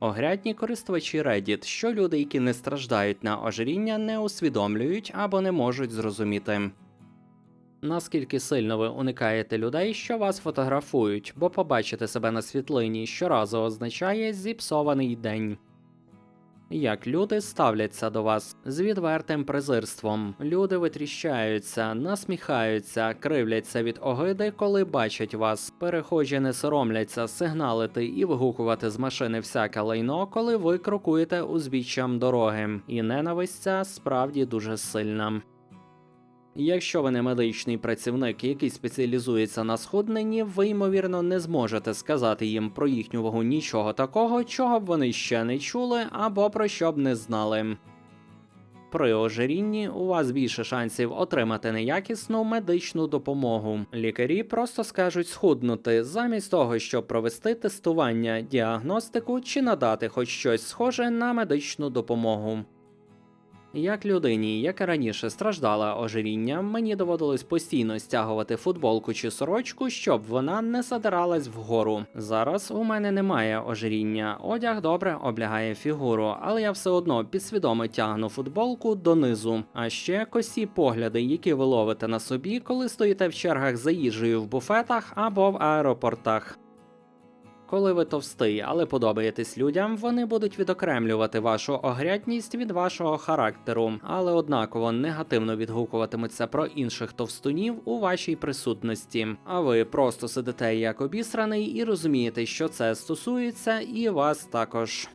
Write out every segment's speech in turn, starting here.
Огрядні користувачі Reddit, що люди, які не страждають на ожиріння, не усвідомлюють або не можуть зрозуміти. Наскільки сильно ви уникаєте людей, що вас фотографують, бо побачити себе на світлині щоразу означає зіпсований день. Як люди ставляться до вас з відвертим презирством. Люди витріщаються, насміхаються, кривляться від огиди, коли бачать вас. Перехожі не соромляться сигналити і вигукувати з машини всяке лайно, коли ви крокуєте узбіччям дороги. І ненависть ця справді дуже сильна. Якщо ви не медичний працівник, який спеціалізується на схудненні, ви ймовірно не зможете сказати їм про їхню вагу нічого такого, чого б вони ще не чули або про що б не знали. При ожирінні у вас більше шансів отримати неякісну медичну допомогу. Лікарі просто скажуть схуднути, замість того, щоб провести тестування, діагностику чи надати хоч щось схоже на медичну допомогу. Як людині, яка раніше страждала ожирінням, мені доводилось постійно стягувати футболку чи сорочку, щоб вона не задиралась вгору. Зараз у мене немає ожиріння, одяг добре облягає фігуру, але я все одно підсвідомо тягну футболку донизу. А ще косі погляди, які ви ловите на собі, коли стоїте в чергах за їжею в буфетах або в аеропортах. Коли ви товстий, але подобаєтесь людям, вони будуть відокремлювати вашу огрядність від вашого характеру, але однаково негативно відгукуватимуться про інших товстунів у вашій присутності. А ви просто сидите як обісраний і розумієте, що це стосується, і вас також.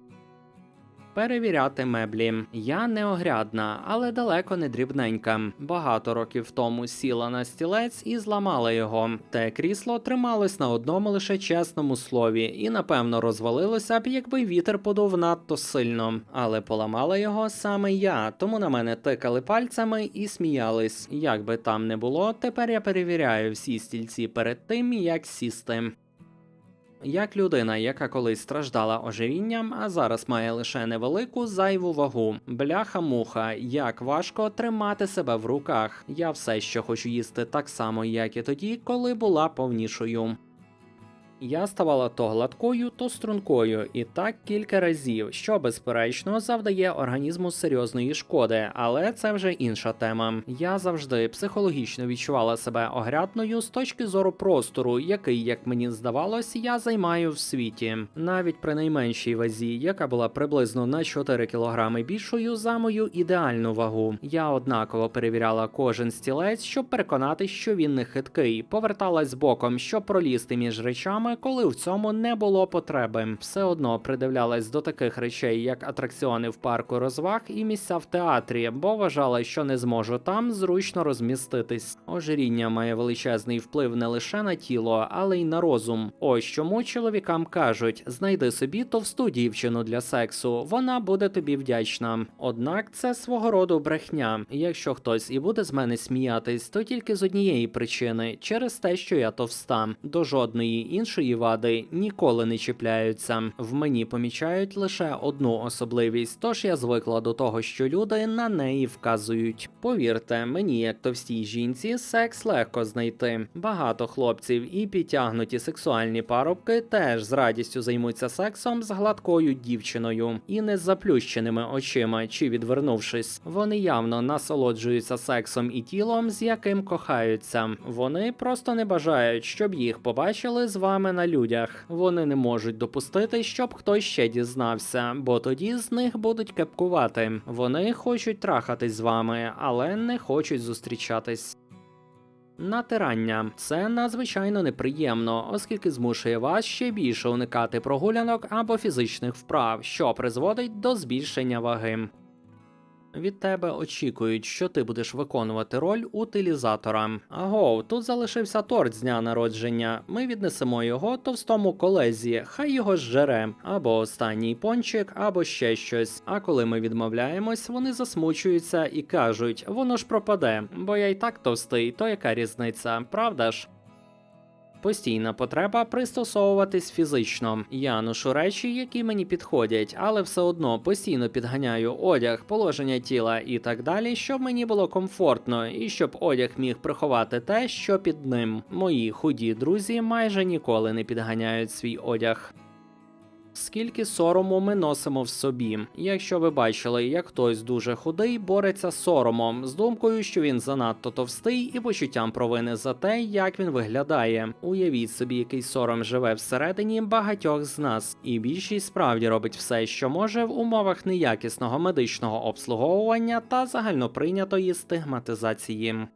Перевіряти меблі. Я не огрядна, але далеко не дрібненька. Багато років тому сіла на стілець і зламала його. Те крісло трималось на одному лише чесному слові, і напевно розвалилося б, якби вітер подув надто сильно. Але поламала його саме я, тому на мене тикали пальцями і сміялись. Як би там не було, тепер я перевіряю всі стільці перед тим, як сісти. Як людина, яка колись страждала ожирінням, а зараз має лише невелику зайву вагу. Бляха-муха, як важко тримати себе в руках. Я все ще хочу їсти так само, як і тоді, коли була повнішою. Я ставала то гладкою, то стрункою, і так кілька разів, що безперечно завдає організму серйозної шкоди, але це вже інша тема. Я завжди психологічно відчувала себе огрядною з точки зору простору, який, як мені здавалось, я займаю в світі. Навіть при найменшій вазі, яка була приблизно на 4 кілограми більшою за мою ідеальну вагу. Я однаково перевіряла кожен стілець, щоб переконати, що він не хиткий. Поверталась боком, щоб пролізти між речами, коли в цьому не було потреби. Все одно придивлялась до таких речей, як атракціони в парку розваг і місця в театрі, бо вважала, що не зможу там зручно розміститись. Ожиріння має величезний вплив не лише на тіло, але й на розум. Ось чому чоловікам кажуть: знайди собі товсту дівчину для сексу, вона буде тобі вдячна. Однак це свого роду брехня. Якщо хтось і буде з мене сміятись, то тільки з однієї причини через те, що я товста. До жодної іншої вади ніколи не чіпляються. В мені помічають лише одну особливість, тож я звикла до того, що люди на неї вказують. Повірте, мені, як товстій жінці, секс легко знайти. Багато хлопців і підтягнуті сексуальні парубки теж з радістю займуться сексом з гладкою дівчиною і не з заплющеними очима чи відвернувшись. Вони явно насолоджуються сексом і тілом, з яким кохаються. Вони просто не бажають, щоб їх побачили з вами на людях. Вони не можуть допустити, щоб хтось ще дізнався, бо тоді з них будуть кепкувати. Вони хочуть трахатись з вами, але не хочуть зустрічатись. Натирання це надзвичайно неприємно, оскільки змушує вас ще більше уникати прогулянок або фізичних вправ, що призводить до збільшення ваги. Від тебе очікують, що ти будеш виконувати роль утилізатора. Агов, тут залишився торт з дня народження. Ми віднесемо його товстому колезі, хай його зжере, або останній пончик, або ще щось. А коли ми відмовляємось, вони засмучуються і кажуть: воно ж пропаде, бо я й так товстий, то яка різниця, правда ж? Постійна потреба пристосовуватись фізично. Я ношу речі, які мені підходять, але все одно постійно підганяю одяг, положення тіла і так далі, щоб мені було комфортно і щоб одяг міг приховати те, що під ним. Мої худі друзі майже ніколи не підганяють свій одяг. Скільки сорому ми носимо в собі. Якщо ви бачили, як хтось дуже худий бореться з соромом, з думкою, що він занадто товстий, і почуттям провини за те, як він виглядає. Уявіть собі, який сором живе всередині багатьох з нас, і більшість справді робить все, що може в умовах неякісного медичного обслуговування та загальноприйнятої стигматизації.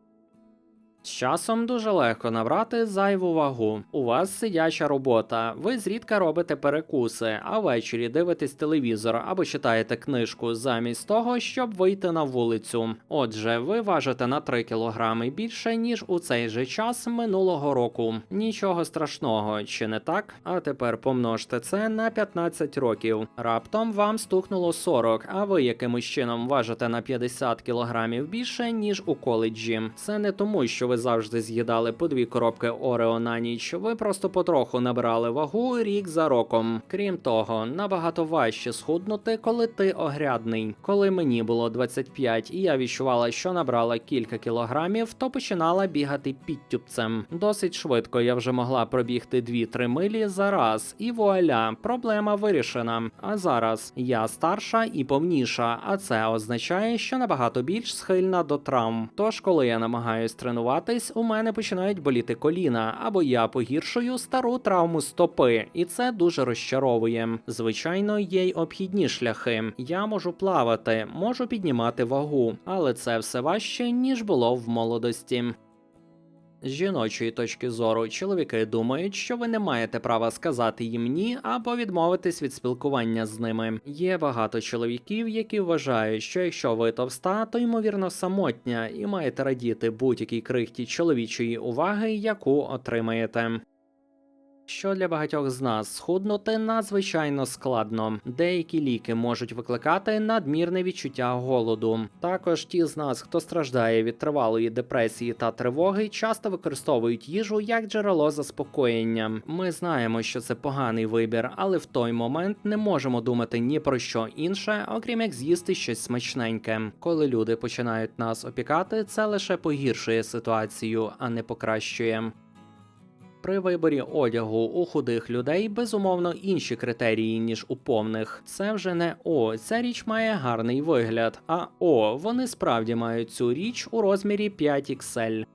З часом дуже легко набрати зайву вагу. У вас сидяча робота, ви зрідка робите перекуси, а ввечері дивитесь телевізор або читаєте книжку замість того, щоб вийти на вулицю. Отже, ви важите на 3 кілограми більше, ніж у цей же час минулого року. Нічого страшного, чи не так? А тепер помножте це на 15 років. Раптом вам стукнуло 40, а ви якимось чином важите на 50 кілограмів більше, ніж у коледжі. Це не тому, що ви завжди з'їдали по дві коробки Орео на ніч. Ви просто потроху набирали вагу рік за роком. Крім того, набагато важче схуднути, коли ти огрядний. Коли мені було 25 і я відчувала, що набрала кілька кілограмів, то починала бігати підтюбцем. Досить швидко я вже могла пробігти 2-3 милі за раз, і вуаля, проблема вирішена. А зараз я старша і повніша, а це означає, що набагато більш схильна до травм. Тож, коли я намагаюсь тренуватись, у мене починають боліти коліна, або я погіршую стару травму стопи, і це дуже розчаровує. Звичайно, є й обхідні шляхи. Я можу плавати, можу піднімати вагу, але це все важче ніж було в молодості. З жіночої точки зору, чоловіки думають, що ви не маєте права сказати їм ні або відмовитись від спілкування з ними. Є багато чоловіків, які вважають, що якщо ви товста, то ймовірно самотня і маєте радіти будь-якій крихті чоловічої уваги, яку отримаєте. Що для багатьох з нас схуднути надзвичайно складно. Деякі ліки можуть викликати надмірне відчуття голоду. Також ті з нас, хто страждає від тривалої депресії та тривоги, часто використовують їжу як джерело заспокоєння. Ми знаємо, що це поганий вибір, але в той момент не можемо думати ні про що інше, окрім як з'їсти щось смачненьке. Коли люди починають нас опікати, це лише погіршує ситуацію, а не покращує. При виборі одягу у худих людей безумовно інші критерії, ніж у повних. Це вже не о, ця річ має гарний вигляд, а о, вони справді мають цю річ у розмірі 5XL.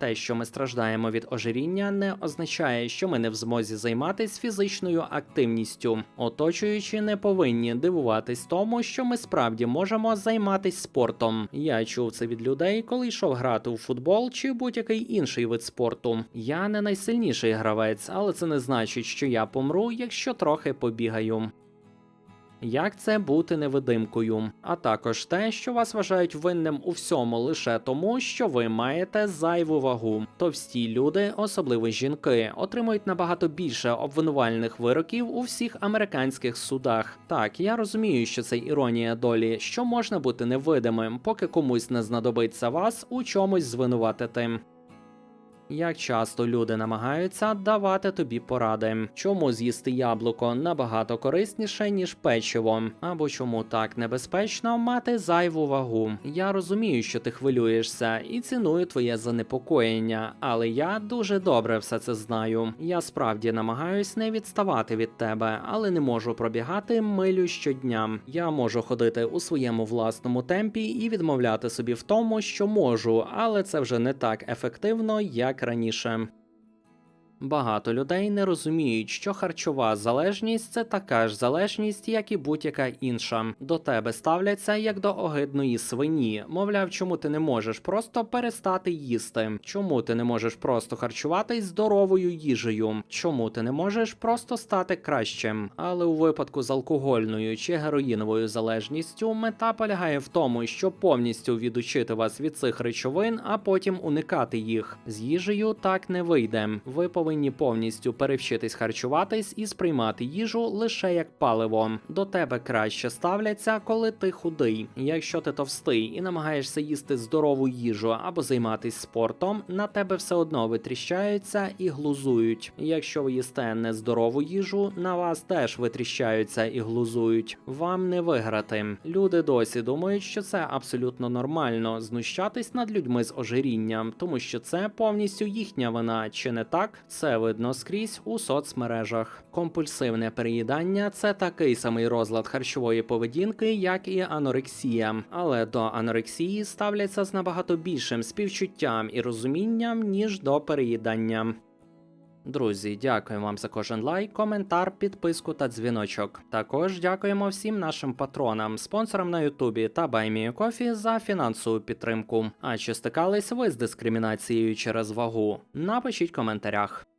Те, що ми страждаємо від ожиріння, не означає, що ми не в змозі займатися фізичною активністю. Оточуючі не повинні дивуватись тому, що ми справді можемо займатися спортом. Я чув це від людей, коли йшов грати у футбол чи будь-який інший вид спорту. Я не найсильніший гравець, але це не значить, що я помру, якщо трохи побігаю. Як це бути невидимкою, а також те, що вас вважають винним у всьому лише тому, що ви маєте зайву вагу. Товсті люди, особливо жінки, отримують набагато більше обвинувальних вироків у всіх американських судах. Так, я розумію, що це іронія долі, що можна бути невидимим, поки комусь не знадобиться вас у чомусь звинуватити. Як часто люди намагаються давати тобі поради, чому з'їсти яблуко набагато корисніше, ніж печиво, або чому так небезпечно мати зайву вагу. Я розумію, що ти хвилюєшся і ціную твоє занепокоєння, але я дуже добре все це знаю. Я справді намагаюсь не відставати від тебе, але не можу пробігати милю щодня. Я можу ходити у своєму власному темпі і відмовляти собі в тому, що можу, але це вже не так ефективно, як раніше. Багато людей не розуміють, що харчова залежність це така ж залежність, як і будь-яка інша. До тебе ставляться як до огидної свині. Мовляв, чому ти не можеш просто перестати їсти? Чому ти не можеш просто харчуватись здоровою їжею? Чому ти не можеш просто стати кращим? Але у випадку з алкогольною чи героїновою залежністю мета полягає в тому, щоб повністю відучити вас від цих речовин, а потім уникати їх. З їжею так не вийде. Ви повинні повністю перевчитись харчуватись і сприймати їжу лише як паливо. До тебе краще ставляться, коли ти худий. Якщо ти товстий і намагаєшся їсти здорову їжу або займатися спортом, на тебе все одно витріщаються і глузують. Якщо ви їсте нездорову їжу, на вас теж витріщаються і глузують. Вам не виграти. Люди досі думають, що це абсолютно нормально знущатись над людьми з ожирінням, тому що це повністю їхня вина, чи не так? Це видно скрізь у соцмережах. Компульсивне переїдання це такий самий розлад харчової поведінки, як і анорексія, але до анорексії ставляться з набагато більшим співчуттям і розумінням, ніж до переїдання. Друзі, дякуємо вам за кожен лайк, коментар, підписку та дзвіночок. Також дякуємо всім нашим патронам, спонсорам на Ютубі та BuyMeACoffee за фінансову підтримку. А чи стикались ви з дискримінацією через вагу? Напишіть в коментарях.